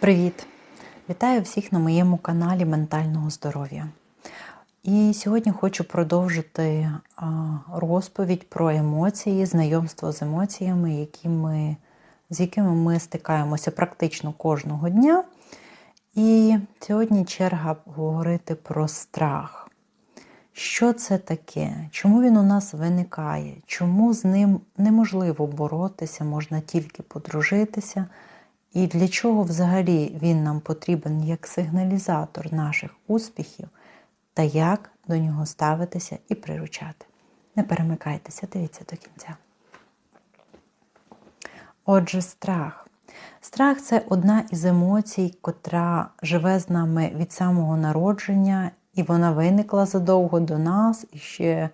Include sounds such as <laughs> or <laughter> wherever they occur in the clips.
Привіт! Вітаю всіх на моєму каналі Ментального здоров'я. І сьогодні хочу продовжити розповідь про емоції, знайомство з емоціями, які ми, з якими ми стикаємося практично кожного дня. І сьогодні черга говорити про страх. Що це таке? Чому він у нас виникає? Чому з ним неможливо боротися, можна тільки подружитися? І для чого взагалі він нам потрібен як сигналізатор наших успіхів та як до нього ставитися і приручати? Не перемикайтеся, дивіться до кінця. Отже, страх. Страх це одна із емоцій, котра живе з нами від самого народження, і вона виникла задовго до нас і ще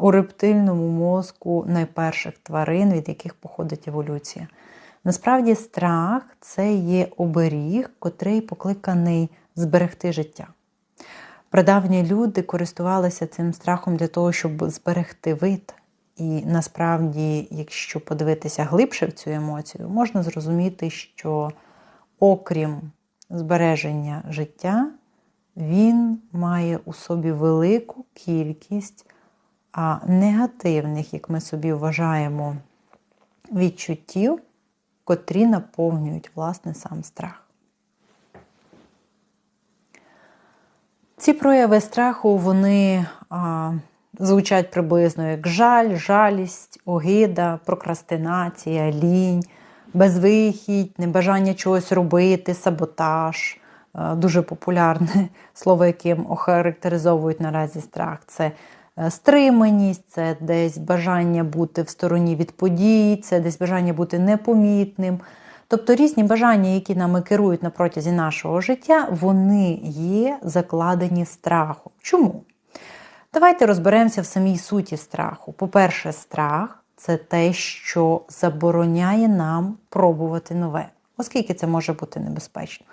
у рептильному мозку найперших тварин, від яких походить еволюція. Насправді, страх це є оберіг, котрий покликаний зберегти життя. Прадавні люди користувалися цим страхом для того, щоб зберегти вид. І насправді, якщо подивитися глибше в цю емоцію, можна зрозуміти, що окрім збереження життя, він має у собі велику кількість негативних, як ми собі вважаємо, відчуттів, котрі наповнюють власне сам страх. Ці прояви страху вони а, звучать приблизно як жаль, жалість, огида, прокрастинація, лінь, безвихідь, небажання чогось робити, саботаж. Дуже популярне <laughs> слово, яким охарактеризовують наразі страх. Це Е, стриманість, це десь бажання бути в стороні від подій, це десь бажання бути непомітним. Тобто різні бажання, які нами керують на протязі нашого життя, вони є закладені страхом. Чому? Давайте розберемося в самій суті страху. По-перше, страх це те, що забороняє нам пробувати нове, оскільки це може бути небезпечно.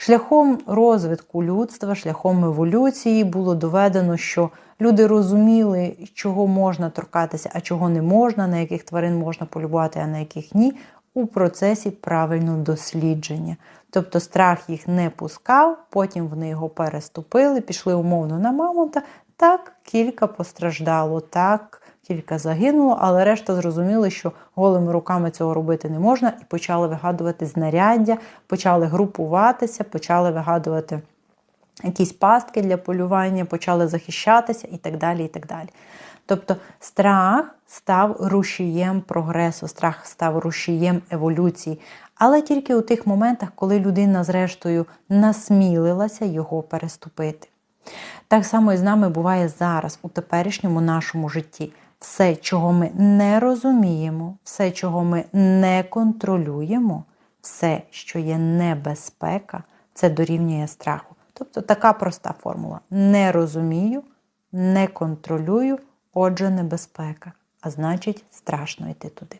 Шляхом розвитку людства, шляхом еволюції було доведено, що люди розуміли, чого можна торкатися, а чого не можна, на яких тварин можна полюбувати, а на яких ні, у процесі правильного дослідження. Тобто страх їх не пускав, потім вони його переступили, пішли умовно на мамонта. Так, кілька постраждало, так, кілька загинуло, але решта зрозуміли, що голими руками цього робити не можна, і почали вигадувати знаряддя, почали групуватися, почали вигадувати якісь пастки для полювання, почали захищатися і так далі. і так далі. Тобто страх став рушієм прогресу, страх став рушієм еволюції. Але тільки у тих моментах, коли людина, зрештою, насмілилася його переступити. Так само і з нами буває зараз, у теперішньому нашому житті. Все, чого ми не розуміємо, все, чого ми не контролюємо, все, що є небезпека, це дорівнює страху. Тобто така проста формула. Не розумію, не контролюю, отже, небезпека. А значить, страшно йти туди.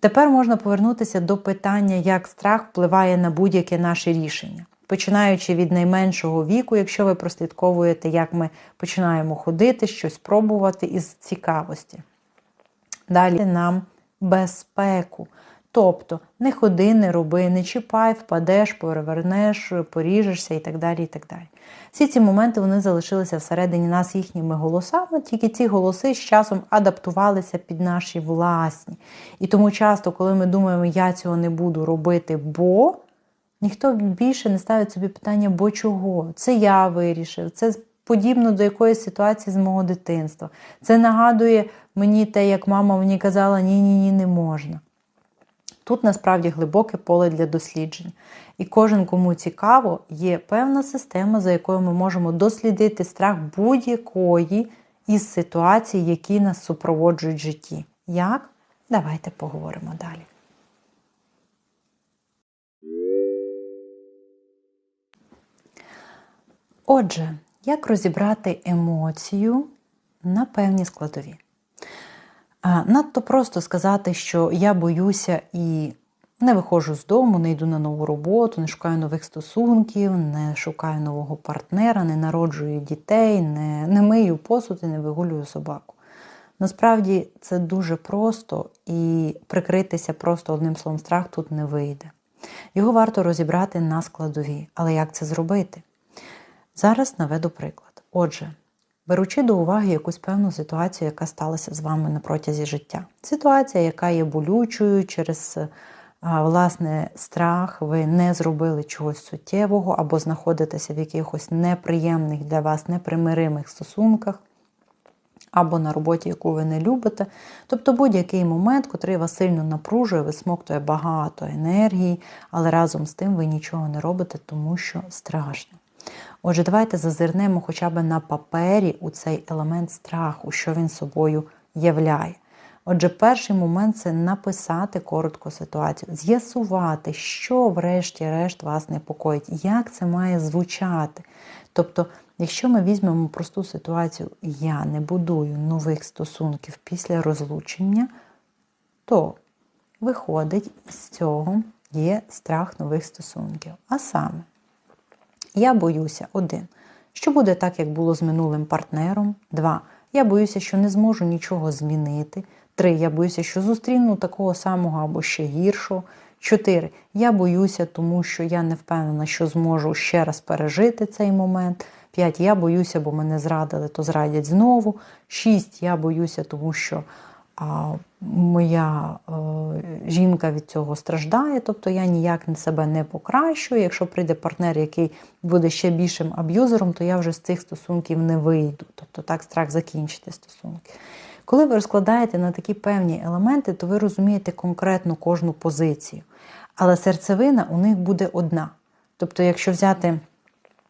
Тепер можна повернутися до питання, як страх впливає на будь-яке наше рішення. Починаючи від найменшого віку, якщо ви прослідковуєте, як ми починаємо ходити, щось пробувати із цікавості. Далі нам безпеку. Тобто не ходи, не роби, не чіпай, впадеш, перевернеш, поріжешся і так далі. і так далі. Всі ці моменти вони залишилися всередині нас їхніми голосами, тільки ці голоси з часом адаптувалися під наші власні. І тому часто, коли ми думаємо, я цього не буду робити, бо ніхто більше не ставить собі питання, бо чого? Це я вирішив, це подібно до якоїсь ситуації з мого дитинства. Це нагадує мені те, як мама мені казала, ні-ні, ні, не можна. Тут насправді глибоке поле для досліджень. І кожен, кому цікаво, є певна система, за якою ми можемо дослідити страх будь-якої із ситуацій, які нас супроводжують в житті. Як? Давайте поговоримо далі. Отже, як розібрати емоцію на певні складові? Надто просто сказати, що я боюся і не виходжу з дому, не йду на нову роботу, не шукаю нових стосунків, не шукаю нового партнера, не народжую дітей, не, не мию посуд і не вигулюю собаку. Насправді це дуже просто і прикритися просто одним словом страх тут не вийде. Його варто розібрати на складові. Але як це зробити? Зараз наведу приклад. Отже, беручи до уваги якусь певну ситуацію, яка сталася з вами на протязі життя. Ситуація, яка є болючою через а, власне страх, ви не зробили чогось суттєвого або знаходитеся в якихось неприємних для вас непримиримих стосунках. Або на роботі, яку ви не любите. Тобто будь-який момент, котрий вас сильно напружує, висмоктує багато енергії, але разом з тим ви нічого не робите, тому що страшно. Отже, давайте зазирнемо хоча б на папері у цей елемент страху, що він собою являє. Отже, перший момент це написати коротко ситуацію, з'ясувати, що, врешті-решт, вас непокоїть, як це має звучати. Тобто, якщо ми візьмемо просту ситуацію, я не будую нових стосунків після розлучення, то виходить з цього є страх нових стосунків. А саме, я боюся один, що буде так, як було з минулим партнером. Два. Я боюся, що не зможу нічого змінити. Три. Я боюся, що зустріну такого самого або ще гіршого. Чотири. Я боюся, тому що я не впевнена, що зможу ще раз пережити цей момент. П'ять. Я боюся, бо мене зрадили, то зрадять знову. Шість. Я боюся, тому що а, моя е, жінка від цього страждає, тобто я ніяк себе не покращую. Якщо прийде партнер, який буде ще більшим аб'юзером, то я вже з цих стосунків не вийду. Тобто так страх закінчити стосунки. Коли ви розкладаєте на такі певні елементи, то ви розумієте конкретно кожну позицію. Але серцевина у них буде одна. Тобто, якщо взяти.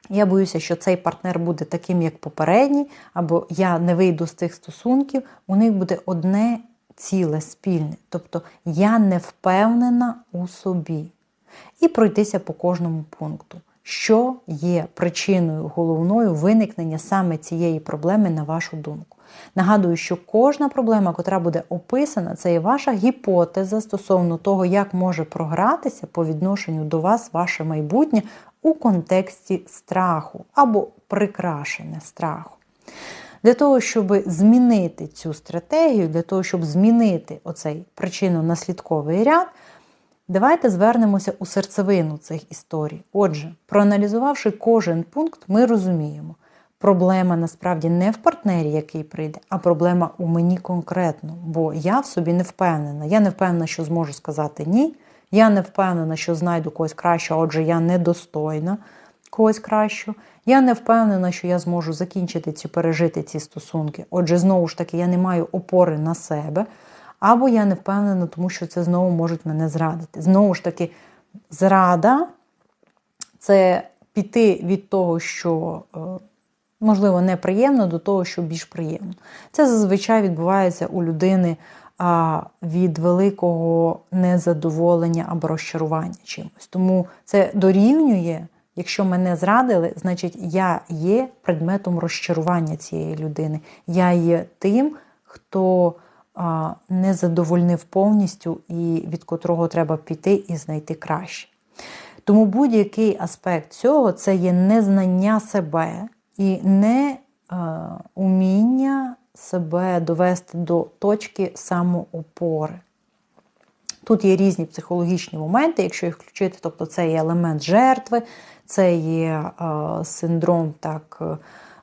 Я боюся, що цей партнер буде таким, як попередній, або я не вийду з цих стосунків, у них буде одне ціле спільне. Тобто я не впевнена у собі. І пройтися по кожному пункту, що є причиною головною виникнення саме цієї проблеми, на вашу думку. Нагадую, що кожна проблема, котра буде описана, це є ваша гіпотеза стосовно того, як може програтися по відношенню до вас ваше майбутнє у контексті страху або прикрашення страху. Для того, щоб змінити цю стратегію, для того, щоб змінити оцей причинно-наслідковий ряд, давайте звернемося у серцевину цих історій. Отже, проаналізувавши кожен пункт, ми розуміємо, проблема насправді не в партнері, який прийде, а проблема у мені конкретно, бо я в собі не впевнена. Я не впевнена, що зможу сказати ні. Я не впевнена, що знайду когось кращого, отже, я недостойна когось кращого. Я не впевнена, що я зможу закінчити ці пережити ці стосунки. Отже, знову ж таки, я не маю опори на себе, або я не впевнена, тому що це знову можуть мене зрадити. Знову ж таки, зрада це піти від того, що, е, можливо, неприємно, до того, що більш приємно. Це зазвичай відбувається у людини від великого незадоволення або розчарування чимось. Тому це дорівнює, якщо мене зрадили, значить я є предметом розчарування цієї людини. Я є тим, хто не задовольнив повністю і від котрого треба піти і знайти краще. Тому будь-який аспект цього це є незнання себе і не е, уміння себе довести до точки самоопори. Тут є різні психологічні моменти, якщо їх включити, тобто це є елемент жертви, це є е, синдром так, е,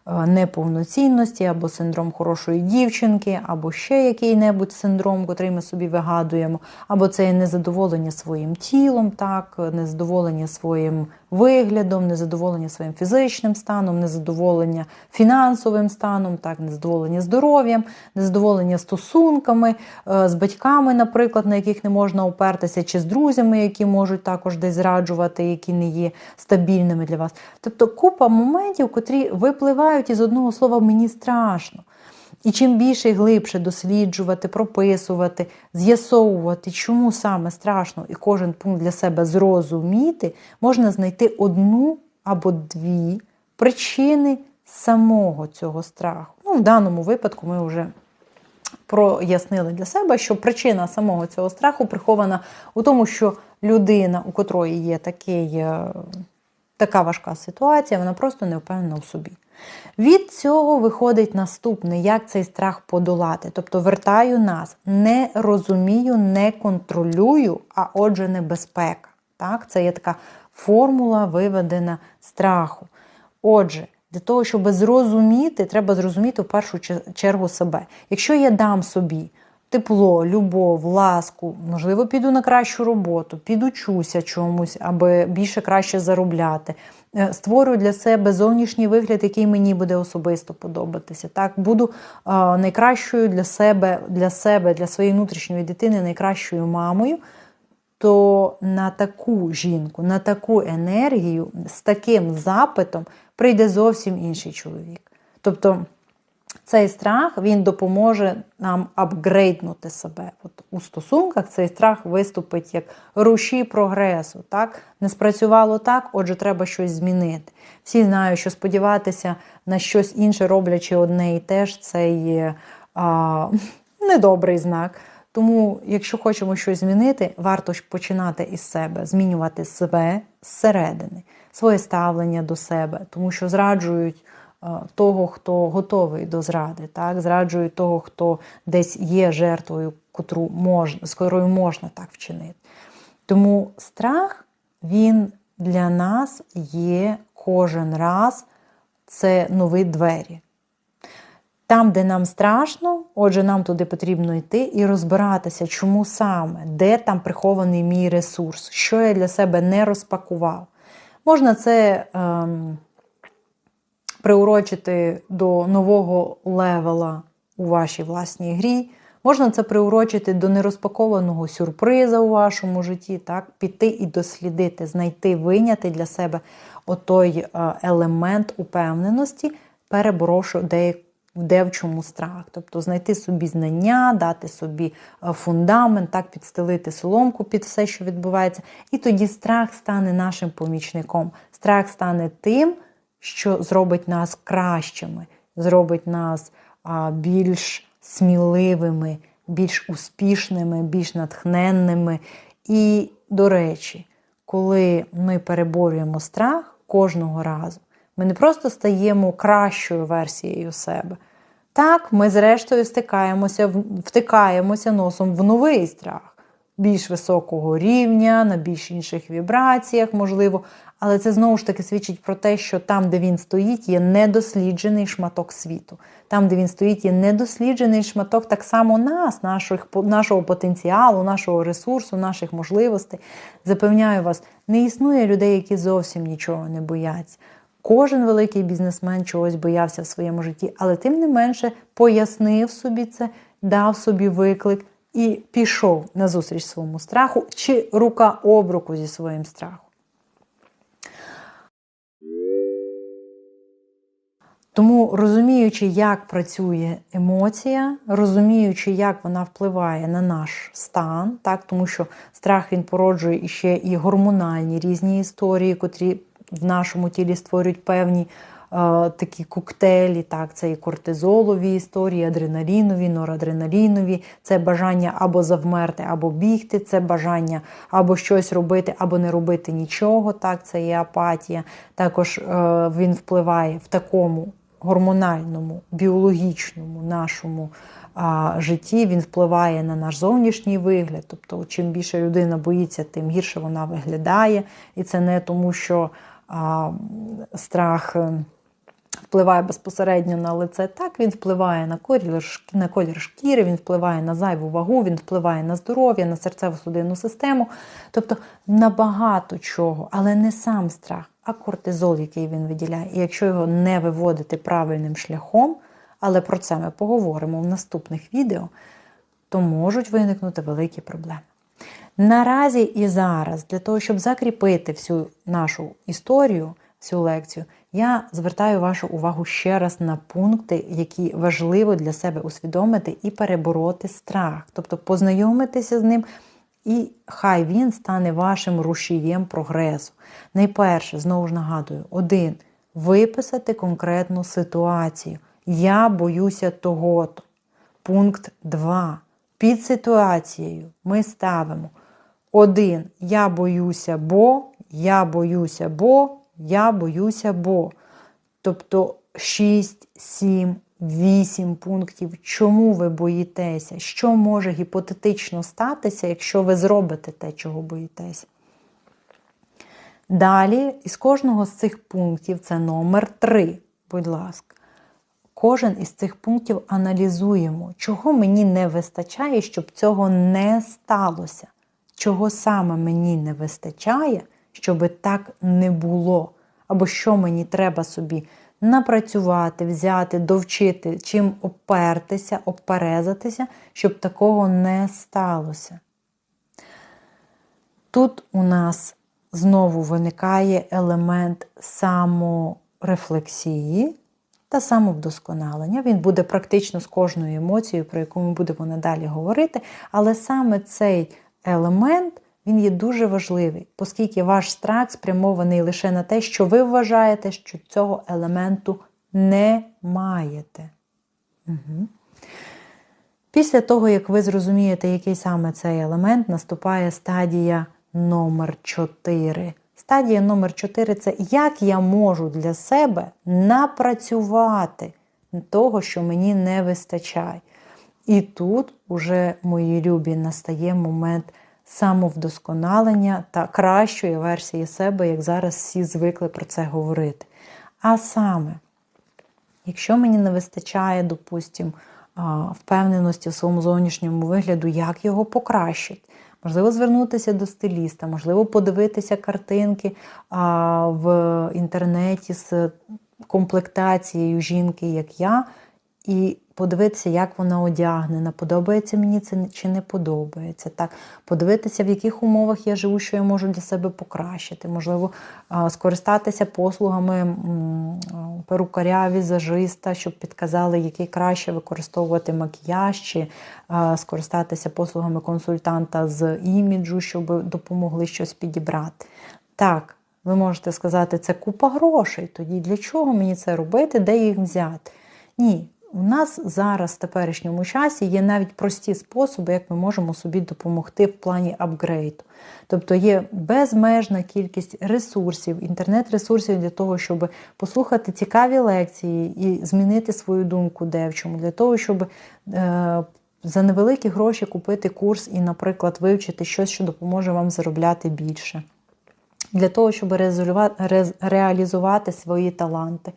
неповноцінності, або синдром хорошої дівчинки, або ще який-небудь синдром, котрий ми собі вигадуємо, або це є незадоволення своїм тілом, так, незадоволення своїм виглядом, незадоволення своїм фізичним станом, незадоволення фінансовим станом, так, незадоволення здоров'ям, незадоволення стосунками е, з батьками, наприклад, на яких не можна опертися, чи з друзями, які можуть також десь зраджувати, які не є стабільними для вас. Тобто купа моментів, котрі випливають із одного слова мені страшно. І чим більше і глибше досліджувати, прописувати, з'ясовувати, чому саме страшно, і кожен пункт для себе зрозуміти, можна знайти одну або дві причини самого цього страху. Ну, В даному випадку ми вже прояснили для себе, що причина самого цього страху прихована у тому, що людина, у котрої є такий, е, така важка ситуація, вона просто не впевнена в собі. Від цього виходить наступне, як цей страх подолати. Тобто вертаю нас, не розумію, не контролюю, а отже, небезпека. Так? Це є така формула виведена страху. Отже, для того, щоб зрозуміти, треба зрозуміти в першу чергу себе. Якщо я дам собі тепло, любов, ласку, можливо, піду на кращу роботу, підучуся чомусь, аби більше краще заробляти. е, Створю для себе зовнішній вигляд, який мені буде особисто подобатися. Так, буду а, найкращою для себе, для себе, для своєї внутрішньої дитини, найкращою мамою. То на таку жінку, на таку енергію з таким запитом прийде зовсім інший чоловік. Тобто цей страх він допоможе нам апгрейднути себе. От У стосунках цей страх виступить як рушій прогресу. Так? Не спрацювало так, отже, треба щось змінити. Всі знають, що сподіватися на щось інше, роблячи одне і те ж, це є а, недобрий знак. Тому, якщо хочемо щось змінити, варто починати із себе, змінювати себе зсередини, своє ставлення до себе, тому що зраджують того, хто готовий до зради, так? зраджують того, хто десь є жертвою, котру можна, з котрою можна так вчинити. Тому страх, він для нас є кожен раз це нові двері. Там, де нам страшно, отже, нам туди потрібно йти і розбиратися, чому саме, де там прихований мій ресурс, що я для себе не розпакував. Можна це ем, приурочити до нового левела у вашій власній грі. Можна це приурочити до нерозпакованого сюрприза у вашому житті, так? піти і дослідити, знайти, виняти для себе отой е, елемент упевненості, переборовши деяку де в чому страх. Тобто знайти собі знання, дати собі е, фундамент, так підстелити соломку під все, що відбувається. І тоді страх стане нашим помічником. Страх стане тим, що зробить нас кращими, зробить нас більш сміливими, більш успішними, більш натхненними. І, до речі, коли ми переборюємо страх кожного разу, ми не просто стаємо кращою версією себе. Так, ми, зрештою, стикаємося, втикаємося носом в новий страх, більш високого рівня, на більш інших вібраціях, можливо. Але це знову ж таки свідчить про те, що там, де він стоїть, є недосліджений шматок світу. Там, де він стоїть, є недосліджений шматок так само нас, наших, нашого потенціалу, нашого ресурсу, наших можливостей. Запевняю вас, не існує людей, які зовсім нічого не бояться. Кожен великий бізнесмен чогось боявся в своєму житті, але тим не менше пояснив собі це, дав собі виклик і пішов на зустріч своєму страху чи рука об руку зі своїм страхом. Тому розуміючи, як працює емоція, розуміючи, як вона впливає на наш стан, так, тому що страх він породжує іще і гормональні різні історії, котрі в нашому тілі створюють певні такі коктейлі. Так, Це і кортизолові історії, адреналінові, норадреналінові, це бажання або завмерти, або бігти, це бажання або щось робити, або не робити нічого. Так, Це є апатія. Також е, він впливає в такому гормональному, біологічному нашому а, житті, він впливає на наш зовнішній вигляд. Тобто, чим більше людина боїться, тим гірше вона виглядає. І це не тому, що а, страх. Впливає безпосередньо на лице, так він впливає на колір, на колір шкіри, він впливає на зайву вагу, він впливає на здоров'я, на серцево-судинну систему, тобто на багато чого, але не сам страх, а кортизол, який він виділяє. І якщо його не виводити правильним шляхом, але про це ми поговоримо в наступних відео, то можуть виникнути великі проблеми. Наразі і зараз, для того, щоб закріпити всю нашу історію, всю лекцію, я звертаю вашу увагу ще раз на пункти, які важливо для себе усвідомити і перебороти страх, тобто познайомитися з ним, і хай він стане вашим рушієм прогресу. Найперше, знову ж нагадую, один виписати конкретну ситуацію. Я боюся того-то. Пункт 2. Під ситуацією ми ставимо один. Я боюся, бо, я боюся, бо, я боюся, бо. Тобто 6, 7, 8 пунктів, чому ви боїтеся, що може гіпотетично статися, якщо ви зробите те, чого боїтеся. Далі, із кожного з цих пунктів, це номер 3, будь ласка. Кожен із цих пунктів аналізуємо, чого мені не вистачає, щоб цього не сталося. Чого саме мені не вистачає, щоб так не було. Або що мені треба собі напрацювати, взяти, довчити, чим опертися, оперезатися, щоб такого не сталося. Тут у нас знову виникає елемент саморефлексії та самовдосконалення. Він буде практично з кожною емоцією, про яку ми будемо надалі говорити, але саме цей елемент він є дуже важливий, оскільки ваш страх спрямований лише на те, що ви вважаєте, що цього елементу не маєте. Угу. Після того, як ви зрозумієте, який саме цей елемент, наступає стадія номер 4. Стадія номер 4 це як я можу для себе напрацювати того, що мені не вистачає. І тут, уже, мої любі, настає момент самовдосконалення та кращої версії себе, як зараз всі звикли про це говорити. А саме, якщо мені не вистачає, допустимо, впевненості в своєму зовнішньому вигляду, як його покращити. Можливо, звернутися до стиліста, можливо, подивитися картинки в інтернеті з комплектацією жінки, як я, і подивитися, як вона одягнена, подобається мені це чи не подобається. Так, Подивитися, в яких умовах я живу, що я можу для себе покращити. Можливо, скористатися послугами перукаря, візажиста, щоб підказали, який краще використовувати макіяж, чи скористатися послугами консультанта з іміджу, щоб допомогли щось підібрати. Так, ви можете сказати, це купа грошей. Тоді для чого мені це робити, де їх взяти? Ні, у нас зараз в теперішньому часі є навіть прості способи, як ми можемо собі допомогти в плані апгрейду. Тобто є безмежна кількість ресурсів, інтернет-ресурсів для того, щоб послухати цікаві лекції і змінити свою думку де в чому, для того, щоб е, за невеликі гроші купити курс і, наприклад, вивчити щось, що допоможе вам заробляти більше для того, щоб реалізувати свої таланти.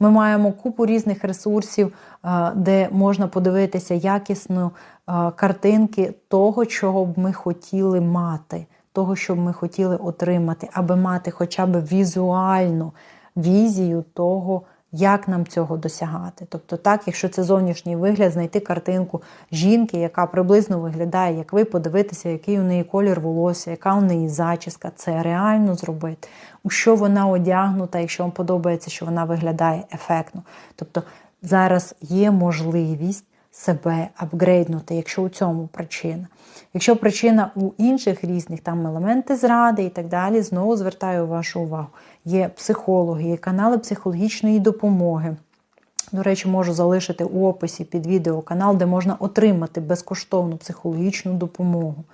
Ми маємо купу різних ресурсів, е, де можна подивитися якісно е, картинки того, чого б ми хотіли мати, того, що б ми хотіли отримати, аби мати хоча б візуальну візію того як нам цього досягати. Тобто, так, якщо це зовнішній вигляд, знайти картинку жінки, яка приблизно виглядає, як ви, подивитися, який у неї колір волосся, яка у неї зачіска, це реально зробити. У що вона одягнута, якщо вам подобається, що вона виглядає ефектно. Тобто зараз є можливість себе апгрейднути, якщо у цьому причина. Якщо причина у інших різних там елементи зради і так далі, знову звертаю вашу увагу. Є психологи, є канали психологічної допомоги. До речі, можу залишити у описі під відео канал, де можна отримати безкоштовну психологічну допомогу.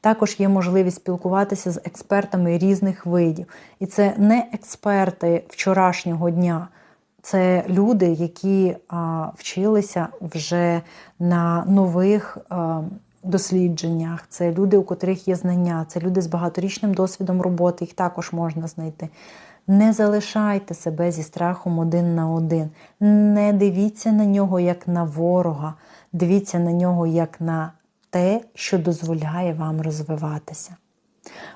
Також є можливість спілкуватися з експертами різних видів. І це не експерти вчорашнього дня. Це люди, які вчилися вже на нових дослідженнях, це люди, у котрих є знання, це люди з багаторічним досвідом роботи, їх також можна знайти. Не залишайте себе зі страхом один на один. Не дивіться на нього як на ворога, дивіться на нього як на те, що дозволяє вам розвиватися.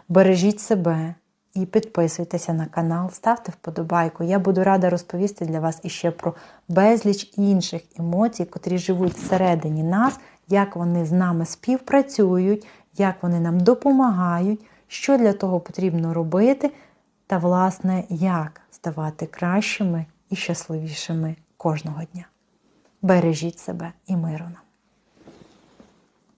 Бережіть себе і підписуйтеся на канал, ставте вподобайку. Я буду рада розповісти для вас іще про безліч інших емоцій, котрі живуть всередині нас, як вони з нами співпрацюють, як вони нам допомагають, що для того потрібно робити, та, власне, як ставати кращими і щасливішими кожного дня. Бережіть себе і миру нам!